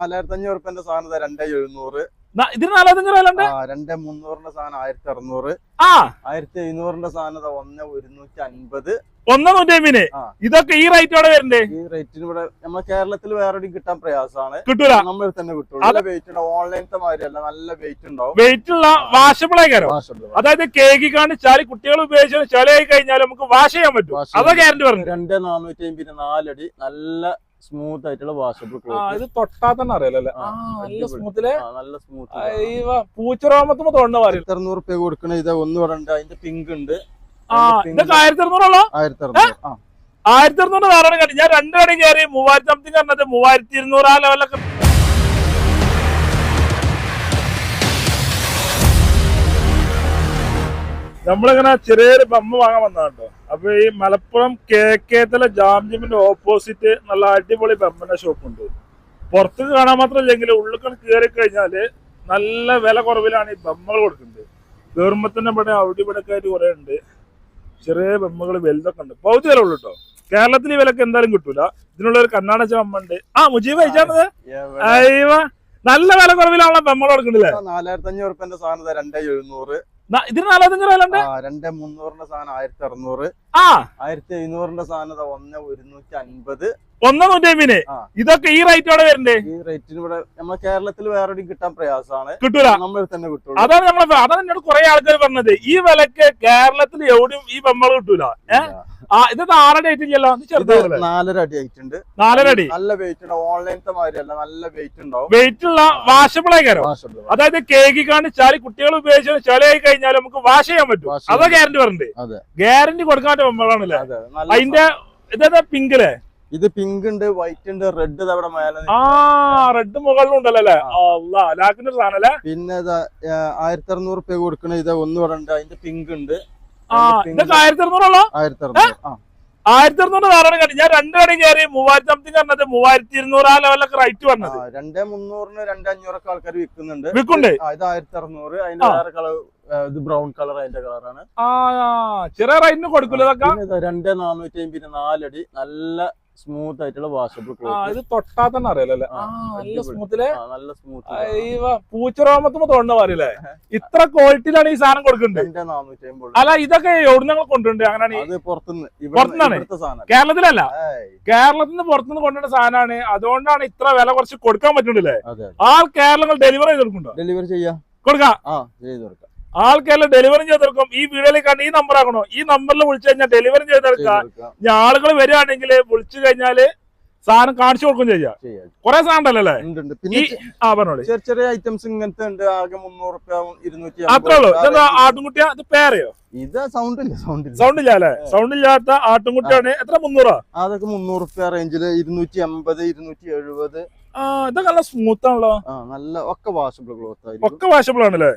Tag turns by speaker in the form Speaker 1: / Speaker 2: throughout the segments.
Speaker 1: നാലായിരത്തി അഞ്ഞൂറ് റുപ്യന്റെ സാധനം രണ്ടേ എഴുന്നൂറ്
Speaker 2: ഇതിന്
Speaker 1: ആ രണ്ടേ മുന്നൂറിന്റെ സാധനം ആയിരത്തി അറുന്നൂറ് ആയിരത്തി എഴുന്നൂറിന്റെ സാധനം ഒന്ന് ഒരുന്നൂറ്റി അൻപത്
Speaker 2: ഒന്ന് നൂറ്റമ്പതിന്. ഇതൊക്കെ ഈ റേറ്റോടെ വരണ്ടേ?
Speaker 1: ഈ റേറ്റിന് ഇവിടെ നമ്മുടെ കേരളത്തിൽ വേറെ കിട്ടാൻ പ്രയാസമാണ്.
Speaker 2: കിട്ടൂല.
Speaker 1: നമ്മൾ തന്നെ കിട്ടുള്ളൂ. വെയിറ്റ് ഉണ്ടാവും ഓൺലൈനത്തെ മാതിരിയല്ല. നല്ല വെയിറ്റ് ഉണ്ടാവും.
Speaker 2: വെയിറ്റ് ഉള്ള
Speaker 1: വാഷബിൾ
Speaker 2: അതായത് കേക്ക് കാണിച്ചാൽ കുട്ടികൾ ഉപയോഗിച്ച് ചെളിയായി കഴിഞ്ഞാൽ നമുക്ക് വാഷ് ചെയ്യാൻ പറ്റും. അതാ ഗ്യാരണ്ടി പറഞ്ഞു
Speaker 1: രണ്ട് നാനൂറ്റി അമ്പതിന് നാലടി. നല്ല സ്മൂത്ത് ആയിട്ടുള്ള വാഷബിൾ
Speaker 2: ആ
Speaker 1: ക്ലോത്ത്
Speaker 2: ഇത് തൊട്ടാ തന്നെ അറിയാലോ
Speaker 1: ആ,
Speaker 2: നല്ല. സ്മൂത്തിൽ
Speaker 1: നല്ല സ്മൂത്ത്
Speaker 2: പൂച്ചറോമത്തുമ്പോ തൊണ്ട പറയും
Speaker 1: ഇരുന്നൂറ് അറുന്നൂറ് റുപ്യ കൊടുക്കണ ഇത് ഒന്ന് ഇവിടെ ഉണ്ട്. അതിന്റെ പിങ്ക് ഉണ്ട്
Speaker 2: ആയിരത്തി അറുന്നൂറുള്ളൂ
Speaker 1: ആയിരത്തി അറുന്നൂറ് ആ.
Speaker 2: ആയിരത്തി അറുന്നൂറ് ധാരാളം കണ്ടി ഞാൻ രണ്ടു കടയും കയറി മൂവായിരത്തി സംതിങ് പറഞ്ഞത് മൂവായിരത്തി ഇരുന്നൂറ് ആ ലെവലൊക്കെ നമ്മളിങ്ങനെ ചെറിയൊരു ബമ്മ വാങ്ങാൻ വന്നതാണ് കേട്ടോ. അപ്പൊ ഈ മലപ്പുറം തല ജാംജിമിന്റെ ഓപ്പോസിറ്റ് നല്ല അടിപൊളി ബമ്മന്റെ ഷോപ്പ് ഉണ്ട്. പുറത്ത് കാണാൻ മാത്രമല്ലെങ്കിൽ ഉള്ളിൽ കയറി കഴിഞ്ഞാൽ നല്ല വില കുറവിലാണ് ഈ ബമ്മകൾ കൊടുക്കുന്നത്. ഗവർമെന്റിന്റെ പണി ഇവിടെ അവിടെ ഇവിടെ ഒക്കെ ആയിട്ട് കുറെ ഉണ്ട്. ചെറിയ ബമ്മകൾ വലുതൊക്കെ ഉണ്ട്. പൗതി വില ഉള്ളു കേട്ടോ കേരളത്തിൽ ഈ വിലക്ക് എന്തായാലും കിട്ടൂല. ഇതിനുള്ള ഒരു കണ്ണാട ബമ്മ ഉണ്ട്. ആ മുജീബ് അയച്ചാണത് അയ്യോ നല്ല വില കുറവിലാണല്ലോ ബമ്മകൾ കൊടുക്കണ്ടല്ലേ
Speaker 1: നാലായിരത്തി അഞ്ഞൂറ് രൂപ സാധനം രണ്ടേ എഴുന്നൂറ്.
Speaker 2: ഇതിന് ഉണ്ട്?
Speaker 1: ആ രണ്ടേ മുന്നൂറിന്റെ സാധനം ആയിരത്തി അറുന്നൂറ്.
Speaker 2: ആ.
Speaker 1: ആയിരത്തി എഴുന്നൂറിന്റെ സാധനം ഒന്ന് ഒരുന്നൂറ്റി അൻപത്
Speaker 2: ഒന്ന് നൂറ്റമ്പതിന് ഇതൊക്കെ ഈ റേറ്റോടെ വരണ്ടേ?
Speaker 1: ഈ റേറ്റിന് ഇവിടെ നമ്മുടെ കേരളത്തിൽ വേറെ കിട്ടാൻ പ്രയാസമാണ്.
Speaker 2: കിട്ടൂല.
Speaker 1: നമ്മൾ തന്നെ കിട്ടുള്ളൂ.
Speaker 2: അതാണ് നമ്മളെ അതാണ് എന്നോട് കുറെ ആൾക്കാർ പറഞ്ഞത്. ഈ വിലക്ക് കേരളത്തിൽ എവിടെയും ഈ ബമ്മൾ കിട്ടൂല. ഇത് നാലര ഡേറ്റ് ഇല്ലല്ലോ. ഇത്
Speaker 1: ഇത് നാലര അടി ആയിട്ടുണ്ട്.
Speaker 2: നാലര അടി.
Speaker 1: നല്ല വെയിറ്റ് ഉണ്ടാവും ഓൺലൈനത്തെ മാതിരിയല്ല. നല്ല വെയിറ്റ് ഉണ്ടാവും.
Speaker 2: വെയിറ്റ് ഉള്ള വാഷബിളേക്കാരോ
Speaker 1: Washable.
Speaker 2: അതായത് കാണി ചാലി കുട്ടികൾ ഉപയോഗിച്ച് ചളിയായി കഴിഞ്ഞാൽ നമുക്ക് വാഷ് ചെയ്യാൻ പറ്റും. അതാ ഗ്യാരണ്ടി പറഞ്ഞത്.
Speaker 1: അതെ.
Speaker 2: ഗ്യാരണ്ടി
Speaker 1: കൊടുക്കാൻ ബമ്മളാണല്ലേ
Speaker 2: അതിന്റെ ഇതേതാ പിങ്കിലെ
Speaker 1: ഇത് പിങ്ക് ഉണ്ട് വൈറ്റ് ഉണ്ട് റെഡ് അവിടെ മേലെ
Speaker 2: ആ റെഡ് മുകളിലും ഉണ്ടല്ലോ? അല്ലേ അല്ലാ ലാക്കിന്റെ സാധനം അല്ലേ?
Speaker 1: പിന്നെ ആയിരത്തി അറുന്നൂറ് റുപ്യ കൊടുക്കണ ഇത് ഒന്ന് ഇവിടെ ഉണ്ട്. അതിന്റെ പിങ്ക് ഉണ്ട്.
Speaker 2: ആയിരത്തി അറുന്നൂറുള്ളൂ
Speaker 1: ആയിരത്തി അറുന്നൂറ് ആ.
Speaker 2: ആയിരത്തി അറുന്നൂറ് ധാരാളം കണ്ടി ഞാൻ രണ്ടു കടയും കയറി മൂവായിരത്തി സംതിങ് പറഞ്ഞത് മൂവായിരത്തി ഇരുന്നൂറ് ആ ലെവലൊക്കെ റേറ്റ് വന്നത്.
Speaker 1: രണ്ടേ മുന്നൂറിന് രണ്ടേ അഞ്ഞൂറൊക്കെ ആൾക്കാർ വിൽക്കുന്നുണ്ട്. വിൽക്കുന്നുണ്ട്? ഇത് ആയിരത്തി അറുന്നൂറ് അതിന്റെ വേറെ കളർ ഇത് ബ്രൗൺ കളർ അതിന്റെ കളറാണ്
Speaker 2: ചെറിയ റേറ്റിന്
Speaker 1: കൊടുക്കില്ല രണ്ടേ നാനൂറ്റി അമ്പതിന് നാലടി. നല്ല സ്മൂത്ത് ആയിട്ടുള്ള വാഷബിൾ ക്ലോത്ത്
Speaker 2: ഇത് തൊട്ടാ തന്നെ അറിയാലോ അല്ലേ?
Speaker 1: ആ,
Speaker 2: ആ നല്ല സ്മൂത്തിലെ
Speaker 1: നല്ല സ്മൂത്ത്
Speaker 2: പൂച്ചറോമത്തുമ്പോ തോന്നുന്ന പറയല്ലേ ഇത്ര ക്വാളിറ്റിയിലാണ് ഈ സാധനം
Speaker 1: അമ്പത്
Speaker 2: അല്ല ഇതൊക്കെ എവിടെ ഞങ്ങൾ കൊണ്ടുണ്ട് അങ്ങനെയാണ്
Speaker 1: പുറത്തുനിന്ന്.
Speaker 2: കേരളത്തിലല്ല. കേരളത്തിൽ നിന്ന് പുറത്തുനിന്ന് കൊണ്ടുവരുന്ന സാധനമാണ്. അതുകൊണ്ടാണ് ഇത്ര വില കുറച്ച് കൊടുക്കാൻ പറ്റുന്നില്ലേ ആ കേരളങ്ങൾ ഡെലിവറി ചെയ്ത് കൊടുക്കുന്നുണ്ടോ?
Speaker 1: ഡെലിവറി ചെയ്യാം.
Speaker 2: കൊടുക്കാം.
Speaker 1: ആ ചെയ്ത് കൊടുക്കാം.
Speaker 2: ആൾ കേരളം ഡെലിവറി ചെയ്ത് കൊടുക്കും ഈ വീഡിയോയിൽ കണ്ട് ഈ നമ്പർ ആക്കണോ? ഈ നമ്പറിൽ വിളിച്ചു കഴിഞ്ഞാൽ ഡെലിവറി ചെയ്ത് ഞാൻ ആളുകൾ വരികയാണെങ്കിൽ വിളിച്ചു കഴിഞ്ഞാൽ സാധനം കാണിച്ചു കൊടുക്കും ചെയ്യാം. കുറെ സാധനം അല്ലല്ലേ അല്ലേ?
Speaker 1: ഉണ്ട് ഉണ്ട്. പിന്നെ
Speaker 2: ആ പറഞ്ഞോളി.
Speaker 1: ചെറിയ ചെറിയ ഐറ്റംസ് ഇങ്ങനത്തെ ഉണ്ട്. ആകെ മുന്നൂറ് ഇരുന്നൂറ്റി
Speaker 2: അത്രേ ഉള്ളൂ. ഇതെന്താ ആട്ടുംകുട്ടിയാ? ഇത് പേരയോ?
Speaker 1: ഇത് സൗണ്ട് ഇല്ല സൗണ്ട് ഇല്ല
Speaker 2: സൗണ്ട് ഇല്ല അല്ലേ? സൗണ്ട് ഇല്ലാത്ത ആട്ടുംകുട്ടിയാണ്. എത്ര? മുന്നൂറാ?
Speaker 1: അതൊക്കെ മുന്നൂറ് റുപ്യ റേഞ്ചിൽ ഇരുന്നൂറ്റി അമ്പത് ഇരുന്നൂറ്റി എഴുപത്.
Speaker 2: ആ ഇതൊക്കെ നല്ല സ്മൂത്ത് ആണല്ലോ.
Speaker 1: നല്ല ഒക്കെ വാഷബിൾ ക്ലോത്ത്
Speaker 2: ഒക്കെ വാഷബിൾ ആണല്ലേ?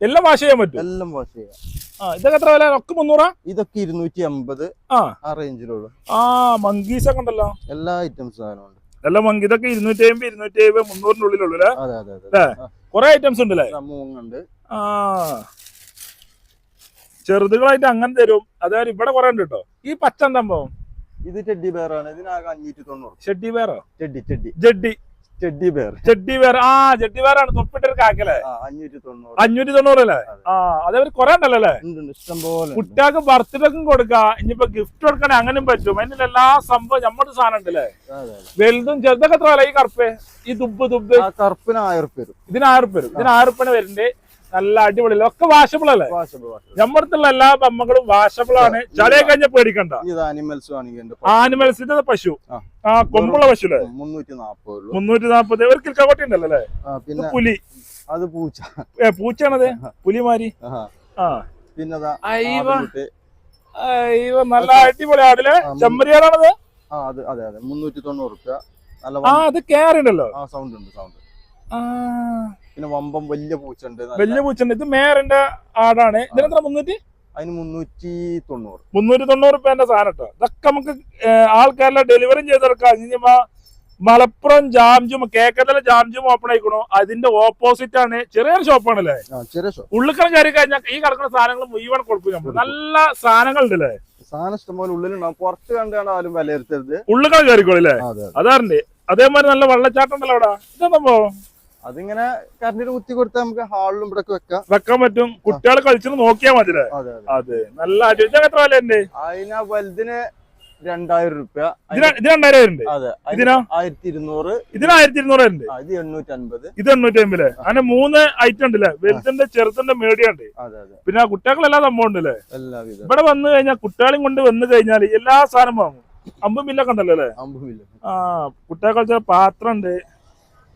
Speaker 2: എല്ലാം വാഷ് ചെയ്യാൻ പറ്റും?
Speaker 1: എല്ലാം വാഷ് ചെയ്യാം.
Speaker 2: ആ ഇതൊക്കെ എത്ര വില? ഒക്കെ മുന്നൂറാ?
Speaker 1: ഇതൊക്കെ ഇരുന്നൂറ്റി അമ്പത്
Speaker 2: ആ.
Speaker 1: ആ റേഞ്ചിലുള്ള
Speaker 2: ആ മങ്കീസ് ഒക്കെ ഉണ്ടല്ലോ.
Speaker 1: എല്ലാ ഐറ്റംസ് സാധനമുണ്ട്
Speaker 2: എല്ലാം മങ്കി ഇതൊക്കെ ഇരുന്നൂറ്റി അമ്പത് ഇരുന്നൂറ്റി അമ്പത് മുന്നൂറിന്റെ ഉള്ളിലുള്ളൂ
Speaker 1: അതെ അതെ. അതെ
Speaker 2: ല്ലേ? കുറെ ഐറ്റംസ് ഉണ്ട് അല്ലേ
Speaker 1: ഇതാ മൂങ്ങുണ്ട്.
Speaker 2: ആ. ചെറുതുകളായിട്ട് അങ്ങനെ തരും. അതായത് ഇവിടെ കുറെ ഉണ്ട് കേട്ടോ. ഈ പച്ച സംഭവം?
Speaker 1: ഇത് ടെഡി ബെയർ ആണ്. ഇതിനാകെ അഞ്ഞൂറ്റി തൊണ്ണൂറ്
Speaker 2: ഷെഡ്ഡി ബെയറോ
Speaker 1: ടെഡി ടെഡി
Speaker 2: ജഡ്ഡി
Speaker 1: ടെഡി ബെയർ
Speaker 2: ജഡ്ഡി വേർ ആ ജഡ്ഡി വേറാണ് തൊപ്പിട്ടൊരു കാക്കല്ലേ?
Speaker 1: ആ അഞ്ഞൂറ്റി തൊണ്ണൂറ്
Speaker 2: അഞ്ഞൂറ്റി തൊണ്ണൂറ് അല്ലേ?
Speaker 1: അതെ.
Speaker 2: ആ അതേപോലെ കുറെ ഉണ്ടല്ലോ അല്ലേ?
Speaker 1: ഉണ്ട് ഉണ്ട്, ഇഷ്ടം പോലെ ഉണ്ട്.
Speaker 2: കുട്ടികൾക്ക് ബർത്ത്ഡേക്കും കൊടുക്കാം ഇനിയിപ്പോ ഗിഫ്റ്റ് കൊടുക്കണേ അങ്ങനെയും പറ്റും. അതിന്റെ എല്ലാ സംഭവം നമ്മുടെ സാധനം ഉണ്ടല്ലേ. വലുതും ചെറുതൊക്കെ എത്ര വില ഈ കറുപ്പ്? ഈ ദുബ് ദുബ്.
Speaker 1: കറുപ്പിന് ആയിരം
Speaker 2: ഇതിന് ആയിരം ഇതിന് ആയിരം വരുന്നുണ്ട് നല്ല അടിപൊളി ഒക്കെ വാഷബിൾ അല്ലേ? അടുത്തുള്ള എല്ലാ ബമ്മകളും വാഷബിൾ ആണ്. ചളിയെ കഴിഞ്ഞ പേടിക്കണ്ട.
Speaker 1: ആനിമൽസ്
Speaker 2: ആനിമൽസിന്റെ പശു.
Speaker 1: ആ.
Speaker 2: ആ കൊമ്പുള്ള പശു അല്ലേ
Speaker 1: മുന്നൂറ്റി നാപ്പത്
Speaker 2: ഒരു കിൽക്കോട്ടി ഉണ്ടല്ലോ അല്ലേ?
Speaker 1: പിന്നെ
Speaker 2: പുലി.
Speaker 1: അത് പൂച്ച.
Speaker 2: ഏ പൂച്ചയാണത്? പുലിമാരി. ആ.
Speaker 1: പിന്നെ
Speaker 2: നല്ല അടിപൊളി ആടില്ലേ?
Speaker 1: ആ, മു-
Speaker 2: ചെമ്മരിയാടാണത്?
Speaker 1: ആ അത് അതെ അതെ. മുന്നൂറ്റി തൊണ്ണൂറ് നല്ല
Speaker 2: ആ അത് കേറി ഉണ്ടല്ലോ.
Speaker 1: ആ സൗണ്ട് ഉണ്ട് സൗണ്ട്
Speaker 2: ആ.
Speaker 1: പിന്നെ വമ്പം വലിയ പൂച്ച ഉണ്ട് നല്ല.
Speaker 2: വലിയ പൂച്ചുണ്ട് ഇത് മേറിന്റെ ആടാണ്. ഇതിനെത്ര മുന്നൂറ്റി?
Speaker 1: അതിന് മുന്നൂറ്റി തൊണ്ണൂറ്.
Speaker 2: മുന്നൂറ്റി തൊണ്ണൂറ് രൂപേന്റെ സാധനം കേട്ടോ ഇതൊക്കെ നമുക്ക് ആൾക്കാരെല്ലാം ഡെലിവറി ചെയ്തെടുക്കാം ഇനിയിപ്പോ മലപ്പുറം ജാംജും കേക്കത്തല ജാംജും ഓപ്പൺ ആയിക്കണു. അതിന്റെ ഓപ്പോസിറ്റ് ആണ്. ചെറിയൊരു ഷോപ്പാണല്ലേ
Speaker 1: ചെറിയ ഷോപ്പ്
Speaker 2: ഉള്ളിക്കൽ കയറി കഴിഞ്ഞാൽ ഈ കിടക്കുന്ന സാധനങ്ങൾ മുഴുവൻ കൊടുക്കും നമ്മൾ നല്ല സാധനങ്ങൾ ഉണ്ടല്ലേ
Speaker 1: സാധനം ഇഷ്ടംപോലെ ഉള്ളിലുണ്ടാവും പുറത്ത് കണ്ടാണ് ആരും വിലയിരുത്തരുത്.
Speaker 2: ഉള്ളിക്കളം കയറിക്കോളല്ലേ അതാറുണ്ട് അതേമാതിരി നല്ല വെള്ളച്ചാട്ടം ഉണ്ടല്ലോ അവിടെ. ഇതെന്താ
Speaker 1: അതിങ്ങനെ കറണ്ടിന് കുത്തി കൊടുത്താൽ നമുക്ക് ഹാളിലും ഇവിടെ വെക്കാം.
Speaker 2: വെക്കാൻ പറ്റും. കുട്ടികൾ കളിച്ചു നോക്കിയാൽ മതി
Speaker 1: അതെ
Speaker 2: നല്ല എത്ര വില ഉണ്ട്?
Speaker 1: അതിന് ആ വലുതിന് രണ്ടായിരം
Speaker 2: രൂപ. ഇത് രണ്ടായിരം
Speaker 1: അതെ.
Speaker 2: ഇതിനാ?
Speaker 1: ആയിരത്തി ഇരുന്നൂറ്
Speaker 2: ഇതിന് ആയിരത്തി ഇരുന്നൂറ് ഉണ്ട്
Speaker 1: ഇത് എണ്ണൂറ്റി അൻപത്
Speaker 2: ഇത് എണ്ണൂറ്റി അമ്പത് അങ്ങനെ മൂന്ന് ഐറ്റം ഉണ്ടല്ലേ വലുതിന്റെ ചെറുതിന്റെ മീഡിയം ഉണ്ട്. പിന്നെ കുട്ടികളെല്ലാം സംഭവം ഉണ്ടല്ലേ ഇവിടെ വന്നു കഴിഞ്ഞാൽ കുട്ടികളെയും കൊണ്ട് വന്നു കഴിഞ്ഞാൽ എല്ലാ സാധനം വാങ്ങും. അമ്പും മില്ലൊക്കെ ഉണ്ടല്ലോ അല്ലേ?
Speaker 1: അമ്പുമില്ല
Speaker 2: ആ കുട്ടികളെ കളിച്ച പാത്രം ഉണ്ട്.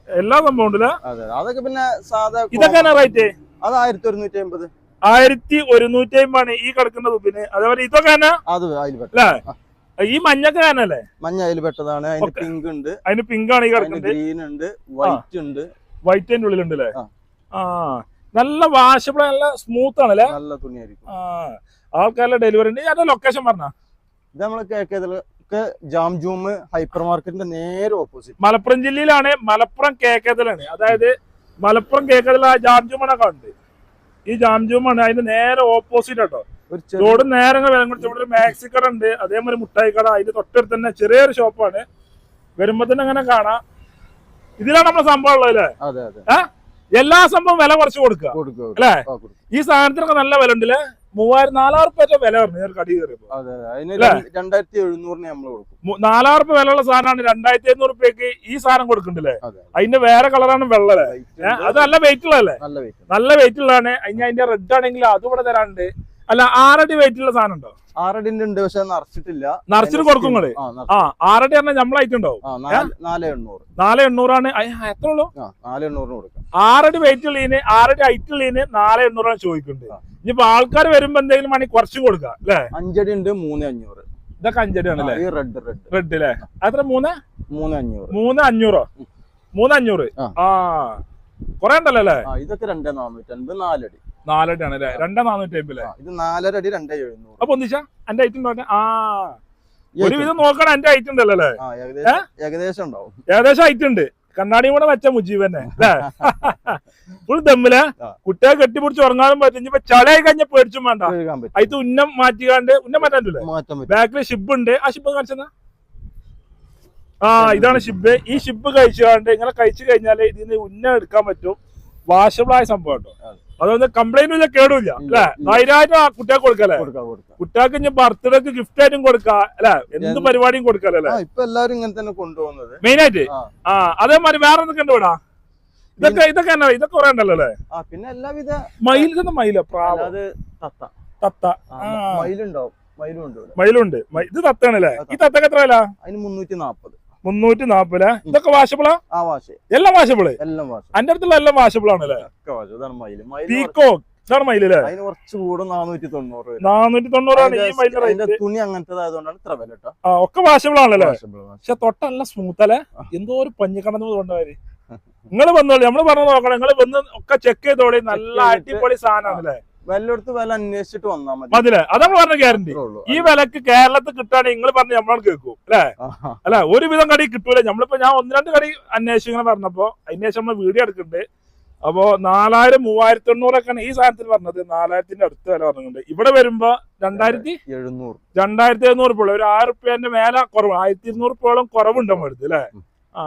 Speaker 2: എല്ലാ സംഭവം ഉണ്ടല്ലേ
Speaker 1: അതെ അതൊക്കെ പിന്നെ സാധാ
Speaker 2: ഇതൊക്കെ റേറ്റ്
Speaker 1: അത് ആയിരത്തി ഒരുന്നൂറ്റി അമ്പത്.
Speaker 2: ആയിരത്തി ഒരുന്നൂറ്റി അമ്പതാണ് ഈ കിടക്കുന്ന തുപ്പിന്. അതേപോലെ ഇതൊക്കെ
Speaker 1: അത്
Speaker 2: അല്ലേ? ഈ മഞ്ഞൊക്കെ തന്നെയല്ലേ
Speaker 1: മഞ്ഞ അതിൽ പെട്ടതാണ്. അതിന് പിങ്ക് ഉണ്ട്.
Speaker 2: അതിന് പിങ്ക് ആണ് ഈ കിടക്കുന്നത്.
Speaker 1: ഗ്രീൻ ഉണ്ട്. വൈറ്റ് ഉണ്ട്.
Speaker 2: വൈറ്റ് ഉള്ളിലുണ്ട് അല്ലേ
Speaker 1: ആ.
Speaker 2: നല്ല വാഷബിൾ നല്ല സ്മൂത്ത് ആണല്ലേ
Speaker 1: നല്ല തുണിയായിരിക്കും.
Speaker 2: ആൾക്കാരുടെ ഡെലിവറി ഉണ്ട്. ഞാൻ ലൊക്കേഷൻ പറഞ്ഞ?
Speaker 1: ഇത് നമ്മൾ കേക്കതിലൊക്കെ ജാം ജൂം ഹൈപ്പർ മാർക്കറ്റിന്റെ നേരെ ഓപ്പോസിറ്റ്
Speaker 2: മലപ്പുറം ജില്ലയിലാണ് മലപ്പുറം കേക്കതിലാണ്. അതായത് മലപ്പുറം കേക്കതിൽ ആ ജാംജുമണൊക്കെ ഉണ്ട് ഈ ജാംജുമാണ് അതിന്റെ നേരെ ഓപ്പോസിറ്റ് കേട്ടോ റോഡ് നേരെ വിലം കൊടുത്ത് ഇവിടെ ഒരു മാക്സി കട ഉണ്ട്. അതേമാതിരി മുട്ടായി കട. അതിന്റെ തൊട്ടടുത്ത് തന്നെ ചെറിയൊരു ഷോപ്പാണ് വരുമ്പോ തന്നെ അങ്ങനെ കാണാം. ഇതിലാണ് നമ്മളെ സംഭവം ഉള്ളത് അല്ലേ? എല്ലാ സംഭവം വില കുറച്ച് കൊടുക്കുക. അല്ലേ? ഈ സാധനത്തിനൊക്കെ നല്ല വില ഉണ്ട് അല്ലേ മൂവായിരം നാലായിരം റുപ്യ വില പറഞ്ഞു ഞാൻ കടി കയറിയപ്പോ?
Speaker 1: രണ്ടായിരത്തി എഴുന്നൂറിന് നമ്മൾ കൊടുക്കും.
Speaker 2: നാലായിരം റുപ്യ വിലയുള്ള സാധനമാണ് രണ്ടായിരത്തി എഴുന്നൂറ് റുപ്യക്ക് ഈ സാധനം കൊടുക്കണ്ടല്ലേ
Speaker 1: അതെ
Speaker 2: അതിന്റെ വേറെ കളറാണ് വെള്ളല്ലേ. അത് നല്ല വെയിറ്റ് ഉള്ളതല്ലേ?
Speaker 1: നല്ല വെയിറ്റ്
Speaker 2: ഉള്ളതാണ്. അതിന് അതിന്റെ റെഡ് ആണെങ്കിൽ അതും ഇവിടെ തരാനുണ്ട്. അല്ല ആറടി വെയിറ്റ് ഉള്ള സാധനം ഉണ്ടോ?
Speaker 1: ആറടിന്റെ ഉണ്ട് പക്ഷെ നിറച്ചിട്ടില്ല.
Speaker 2: നിറച്ചിട്ട് കൊടുക്കും നിങ്ങൾ?
Speaker 1: ആ,
Speaker 2: ആറടി പറഞ്ഞാൽ നമ്മളായിട്ട് ഉണ്ടാവും.
Speaker 1: നാല്- എണ്ണൂറ്.
Speaker 2: നാല് എണ്ണൂറാണ്. എത്ര ഉള്ളു
Speaker 1: നാല് എണ്ണൂറിന് കൊടുക്കാം.
Speaker 2: ആറടി വെയിറ്റ് ഉള്ളതിന് ആറടി ഹൈറ്റ് ഉള്ളതിന് നാല് എണ്ണൂറാണ് ചോദിക്കുന്നുണ്ട്. ഇനിയിപ്പോ ആൾക്കാർ വരുമ്പോ എന്തെങ്കിലും വേണമെങ്കിൽ കുറച്ചും കൊടുക്ക അല്ലേ?
Speaker 1: അഞ്ചടി ഉണ്ട് മൂന്ന് അഞ്ഞൂറ്.
Speaker 2: ഇതൊക്കെ അഞ്ചടി
Speaker 1: ആണല്ലേ റെഡ് റെഡ്
Speaker 2: റെഡ് അല്ലേ അത്ര മൂന്ന്?
Speaker 1: മൂന്ന് അഞ്ഞൂറ്.
Speaker 2: മൂന്ന് അഞ്ഞൂറോ? മൂന്ന് അഞ്ഞൂറ്?
Speaker 1: ആ.
Speaker 2: കൊറേ ഉണ്ടല്ലോ അല്ലേ?
Speaker 1: ഇതൊക്കെ രണ്ടേ നാനൂറ്റി അൻപത് നാലടി.
Speaker 2: നാലടിയാണ് അല്ലേ? രണ്ടേ നാനൂറ്റി അമ്പത്
Speaker 1: ഇത് നാലര അടി രണ്ടേ എഴുന്നൂറ്.
Speaker 2: അപ്പൊ ഒന്നിച്ചാ? എന്റെ ഐറ്റം പറഞ്ഞ ആ.
Speaker 1: ഒരു വിധം
Speaker 2: ഒരുവിധം നോക്കണം എന്റെ ഐറ്റം ഉണ്ടല്ലോ അല്ലേ?
Speaker 1: ഏകദേശം ഉണ്ടാവും.
Speaker 2: ഏകദേശം ഐറ്റം ഉണ്ട്. കണ്ണാടിയും കൂടെ വെച്ച മുജീബ് തന്നെ അല്ലേ? ഫുൾ
Speaker 1: ദമ്മിൽ.
Speaker 2: കുട്ടിയെ കെട്ടിപ്പിടിച്ച് ഉറങ്ങാനും പറ്റും ഇനിയിപ്പോ ചളയായി കഴിഞ്ഞ പേടിച്ചും വേണ്ട. അതിന് ഉന്നം മാറ്റിക്കാണ്ട് ഉന്നം മാറ്റാൻ
Speaker 1: മാറ്റാൻ
Speaker 2: ബാക്കിൽ ഷിബ് ഉണ്ട്. ആ ഷിബ് കാണിച്ചെന്നാ? ആ ഇതാണ് ഷിബ്. ഈ ഷിബ് കഴിച്ചുകൊണ്ട് ഇങ്ങനെ കഴിച്ചു കഴിഞ്ഞാൽ ഇതിന് ഉന്നം എടുക്കാൻ പറ്റും. വാഷബിൾ ആയ സംഭവം കേട്ടോ. അതൊന്നും കംപ്ലൈന്റ് ഒന്നും ഇല്ല
Speaker 1: ഇല്ല,
Speaker 2: അല്ലെ. ധൈര്യമായിട്ട് ആ കുട്ടിയെ കൊടുക്കല്ലേ?
Speaker 1: കൊടുക്കാം കൊടുക്കാം.
Speaker 2: കുട്ടികൾക്ക് ഇനി ബർത്ത്ഡേക്ക് ഗിഫ്റ്റ് ആയിട്ടും കൊടുക്കാം അല്ലെ? എന്ത്? പരിപാടിയും കൊടുക്കല്ലേ
Speaker 1: ഇപ്പൊ എല്ലാരും ഇങ്ങനെ തന്നെ കൊണ്ടുപോകുന്നത്.
Speaker 2: മെയിൻ ആയിട്ട്?
Speaker 1: ആ.
Speaker 2: അതേ അതേമാതിരി വേറെ എന്തൊക്കെ ഉണ്ട് ഇവിടെ? ഇതൊക്കെ ഇതൊക്കെ എന്നാ ഇതൊക്കെ കുറെ ഉണ്ടല്ലോ അല്ലേ?
Speaker 1: പിന്നെ എല്ലാവിധ
Speaker 2: മയിൽ മയില? പ്രാവ്.
Speaker 1: തത്ത. മയിലുണ്ടാവും. മയിലും ഉണ്ട് ഇവിടെ.
Speaker 2: മയിലുണ്ട്. ഇത് തത്താണല്ലേ ഈ തത്തൊക്കെ എത്ര വില?
Speaker 1: അതിന് മുന്നൂറ്റി നാപ്പത്
Speaker 2: മുന്നൂറ്റി നാപ്പത് ഇതൊക്കെ
Speaker 1: വാഷബിളാ
Speaker 2: എല്ലാം
Speaker 1: വാഷബിൾ
Speaker 2: എന്റെ അടുത്തുള്ള എല്ലാം
Speaker 1: കുറച്ച്-
Speaker 2: പീക്കോ ഇതാണ് മയിലല്ലേ
Speaker 1: അതിന് കുറച്ച് കൂടും നാനൂറ്റി തൊണ്ണൂറ്
Speaker 2: നാനൂറ്റി തൊണ്ണൂറാണ് ഈ
Speaker 1: മൈലിന്റെ
Speaker 2: റേറ്റ്
Speaker 1: തുണി അങ്ങനത്തെ ആയതുകൊണ്ടാണ് ഇത്ര വില കേട്ടോ.
Speaker 2: ആ ഒക്കെ വാഷബിൾ ആണല്ലേ? പക്ഷെ തൊട്ടല്ല സ്മൂത്ത് അല്ലേ? എന്തോ ഒരു പഞ്ഞിക്കടന്ന് കൊണ്ടുപോയി നിങ്ങൾ വന്നോളൂ. നമ്മൾ പറഞ്ഞു നോക്കണം. നിങ്ങൾ വന്ന് ഒക്കെ ചെക്ക് ചെയ്തോളി. നല്ല അടിപൊളി സാധനമാണല്ലേ
Speaker 1: വല്ലയിടത്ത് വില അന്വേഷിച്ചിട്ട് വന്നാ മതി.
Speaker 2: മതിലെ? നമ്മൾ പറഞ്ഞ ഗ്യാരണ്ടി ഈ വിലക്ക് കേരളത്തിൽ കിട്ടുകയാണെങ്കിൽ നിങ്ങൾ പറഞ്ഞ നമ്മളാണ് കേൾക്കും അല്ലേ? അല്ല ഒരുവിധം കടി കിട്ടൂല? നമ്മളിപ്പോ ഞാൻ ഒന്ന് രണ്ട് കടി അന്വേഷിക്കണം പറഞ്ഞപ്പോ അതിനുശേഷം നമ്മൾ വീഡിയോ എടുക്കുന്നുണ്ട്. അപ്പോ നാലായിരം മൂവായിരത്തി എണ്ണൂറൊക്കെയാണ് ഈ സാധനത്തിൽ പറഞ്ഞത്. നാലായിരത്തിന്റെ അടുത്ത് വില പറഞ്ഞിട്ടുണ്ട്. ഇവിടെ വരുമ്പോ രണ്ടായിരത്തി
Speaker 1: എഴുന്നൂറ്.
Speaker 2: രണ്ടായിരത്തി എഴുന്നൂറ് ഒരു ആയിരം റുപ്യന്റെ മേലെ കുറവ്. ആയിരത്തി ഇരുന്നൂറ് രൂപയോളം കുറവുണ്ട് നമ്മൾ എടുത്ത് അല്ലേ? ആ.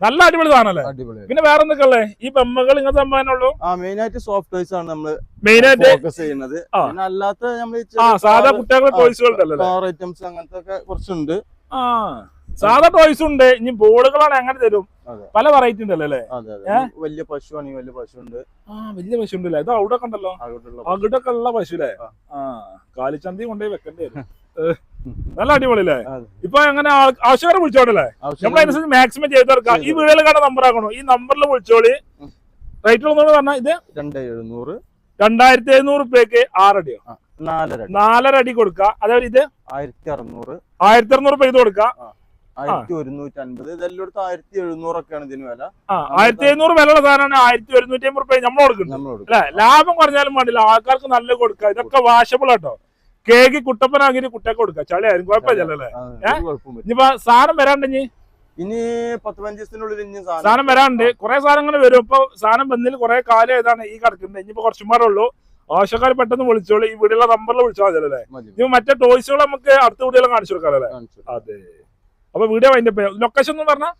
Speaker 2: നല്ല അടിപൊളി സാധനല്ലേ
Speaker 1: അടിപൊളി.
Speaker 2: പിന്നെ വേറെ എന്തൊക്കെയല്ലേ ഈ ബൊമ്മകൾ ഇങ്ങനത്തെ സമ്മാനമുള്ളൂ
Speaker 1: ആ മെയിൻ ആയിട്ട് സോഫ്റ്റ് ടോയ്സ് ആണ് നമ്മൾ
Speaker 2: മെയിൻ ആയിട്ട്
Speaker 1: ഫോക്കസ് ചെയ്യുന്നത്. അല്ലാത്ത നമ്മൾ
Speaker 2: സാധാ കുട്ടികളുടെ
Speaker 1: കാർ ഐറ്റംസ് അങ്ങനത്തെ ഒക്കെ കുറച്ചുണ്ട്.
Speaker 2: ആ സാധാ ടോയ്സ് ഉണ്ട്. ഇനി ബോളുകളാണ് അങ്ങനെ തരും. പല വെറൈറ്റി ഉണ്ടല്ലോ അല്ലേ?
Speaker 1: വലിയ പശു ആണ് വലിയ പശു ഉണ്ട്
Speaker 2: ആ വലിയ പശു ഉണ്ടല്ലേ ഇത് അവിടെ
Speaker 1: ഉണ്ടല്ലോ.
Speaker 2: അവിടെ ഉള്ള പശുല്ലേ
Speaker 1: ആ.
Speaker 2: ആ കാലിച്ചന്തി കൊണ്ടുപോയി വെക്കേണ്ടി വരും. നല്ല അടിപൊളിയല്ലേ. ഇപ്പൊ അങ്ങനെ ആവശ്യക്കാരെ വിളിച്ചോണ്ടല്ലേ?
Speaker 1: ആവശ്യം
Speaker 2: നമ്മളനുസരിച്ച് മാക്സിമം ചെയ്ത് തീർക്കാം ഈ വീടുകളിൽ കാണാൻ നമ്പർ ആക്കണോ? ഈ നമ്പറിൽ വിളിച്ചോളി. റേറ്റ് ഒന്നുകൂടെ പറഞ്ഞാൽ ഇത്
Speaker 1: രണ്ട് എഴുന്നൂറ്.
Speaker 2: രണ്ടായിരത്തി എഴുന്നൂറ് റുപ്യക്ക് ആറടിയോ
Speaker 1: നാലര.
Speaker 2: നാലര അടി കൊടുക്കുക അതേപോലെ ഇത്
Speaker 1: ആയിരത്തി അറുന്നൂറ്
Speaker 2: ആയിരത്തി അറുന്നൂറ് ഇത് കൊടുക്കുക
Speaker 1: ആയിരത്തി ഒരുന്നൂറ്റി അൻപത് ഇതെല്ലായിടത്തും ആയിരത്തി എഴുന്നൂറൊക്കെയാണ് ഇതിന് വില.
Speaker 2: ആയിരത്തി എഴുന്നൂറ് വിലയുള്ള സാധനമാണ് ആയിരത്തി ഒരുന്നൂറ്റി അമ്പത് റുപ്യ നമ്മൾ കൊടുക്കുന്നത്
Speaker 1: കൊടുക്കും.
Speaker 2: അല്ലെ? ലാഭം കുറഞ്ഞാലും വേണ്ടില്ല. ആൾക്കാർക്ക് നല്ല കൊടുക്കുക ഇതൊക്കെ വാഷബിൾ ആട്ടോ. കേക്ക് കുട്ടപ്പനാകിട്ട് കുട്ടിയൊക്കെ കൊടുക്കുക ചളിയായാലും കുഴപ്പമില്ലല്ലേ. ഇനിയിപ്പോ സാധനം വരാണ്ടെങ്കിൽ
Speaker 1: ഇനി? പത്ത് പതിനഞ്ച് ദിവസത്തിനുള്ളിൽ ഇനി സാധനം
Speaker 2: വരാണ്ട്. കുറെ സാധനങ്ങൾ വരും. ഇപ്പൊ സാധനം വന്നതിൽ കുറെ കാലം ഏതാണ് ഈ കിടക്കുന്നത്. ഇനിയിപ്പോ കുറച്ചുമാരുള്ളൂ ആവശ്യക്കാർ പെട്ടെന്ന് വിളിച്ചോളൂ. ഈ വീടുള്ള നമ്പറിൽ വിളിച്ചാൽ മതി അല്ലേ?
Speaker 1: മതി.
Speaker 2: ഇനി മറ്റേ ടോയ്സുകൾ നമുക്ക് അടുത്ത വീടുകളും കാണിച്ചു കൊടുക്കാറല്ലേ അതെ. അപ്പൊ വീഡിയോ അതിന്റെ ലൊക്കേഷൻ എന്ന് പറഞ്ഞാൽ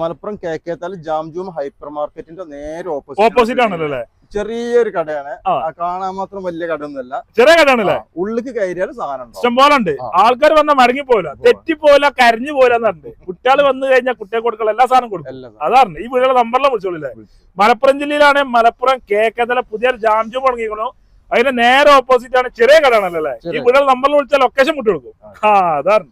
Speaker 1: മലപ്പുറം കെ കെ തല ജാംജൂം ഹൈപ്പർ മാർക്കറ്റിന്റെ നേരെ
Speaker 2: ഓപ്പോസിറ്റ് ആണല്ലോ അല്ലേ?
Speaker 1: ചെറിയൊരു കടയാണ്. കാണാൻ മാത്രം വലിയ കടയൊന്നുമല്ല.
Speaker 2: ചെറിയ കടയാണല്ലേ?
Speaker 1: ഉള്ളിക്ക് കയറിയാൽ സാധനം ഇഷ്ടം
Speaker 2: പോലെ ഉണ്ട്. ആൾക്കാർ വന്ന മടങ്ങി പോല തെറ്റി പോല കരഞ്ഞു പോലെന്നുണ്ട് കുട്ടികൾ വന്നു കഴിഞ്ഞാൽ കുട്ടിയെ കൊടുക്കണം എല്ലാ സാധനം കൊടുക്കും. അതാണ്. ഈ വീടുകളെ നമ്പറിലെ വിളിച്ചോളില്ലേ? മലപ്പുറം ജില്ലയിലാണ് മലപ്പുറം കേക്കതല പുതിയൊരു ജാംജു തുടങ്ങിക്കണു അതിന്റെ നേരെ ഓപ്പോസിറ്റ് ആണ് ചെറിയ കടയാണല്ലോ? അല്ലേ ഈ. വീടുകൾ നമ്പറിൽ വിളിച്ചാൽ ലൊക്കേഷൻ വിട്ടു കൊടുക്കും. ആ അതാണ്.